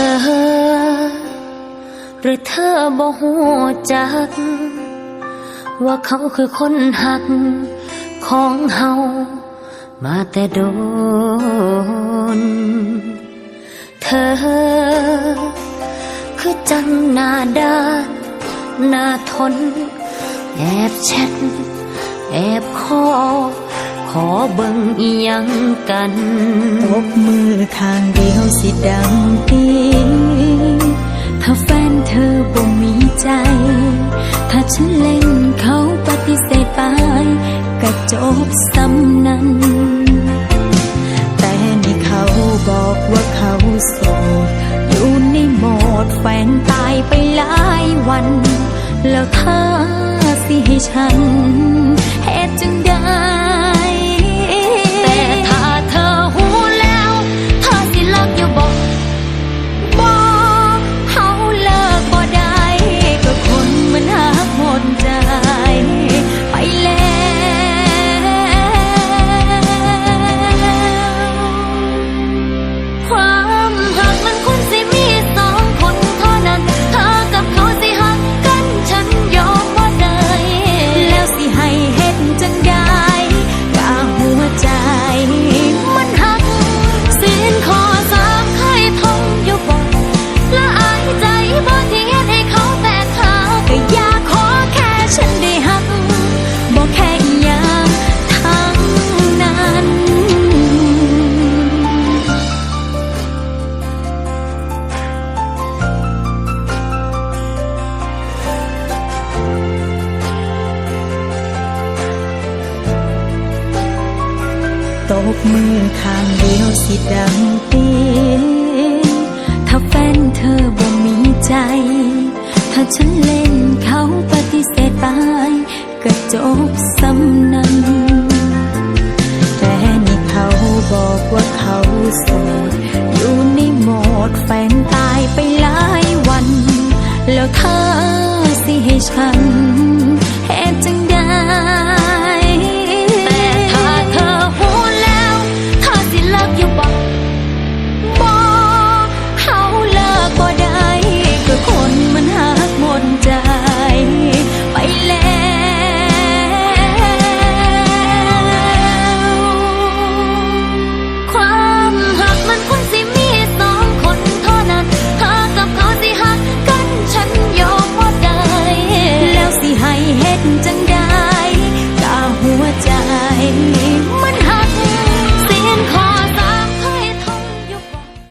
ธอหรือเธอบ่หูจัก ว่าเขาคือคนหักของเฮามาแต่โดน เธอ คือจังนาดานาทน แอบแชทแอบคอ ขอเบิ่งอียังกันตบมือข้างเดียวสิดังตีถ้าแฟนเธอบ่มีใจ ถ้าฉันเล่นเขาปฏิเสธไปก็จบซ้ำนั้น แต่นี่เขาบอกว่าเขาโสด อยู่ในโหมดแฟนตายไปหลายวัน แล้วถ้าสิให้ฉันเหตุจังได้ ตบมือข้างเดียวสิดังตีถ้าแฟนเธอบ่มีใจ ถ้าฉันเล่นเขาปฏิเสธไปก็จบซ้ำนั้นแต่นี่เขาบอกว่าเขาโสดอยู่ในโหมดแฟนตายไปหลายวัน แล้วเธอสิให้ฉัน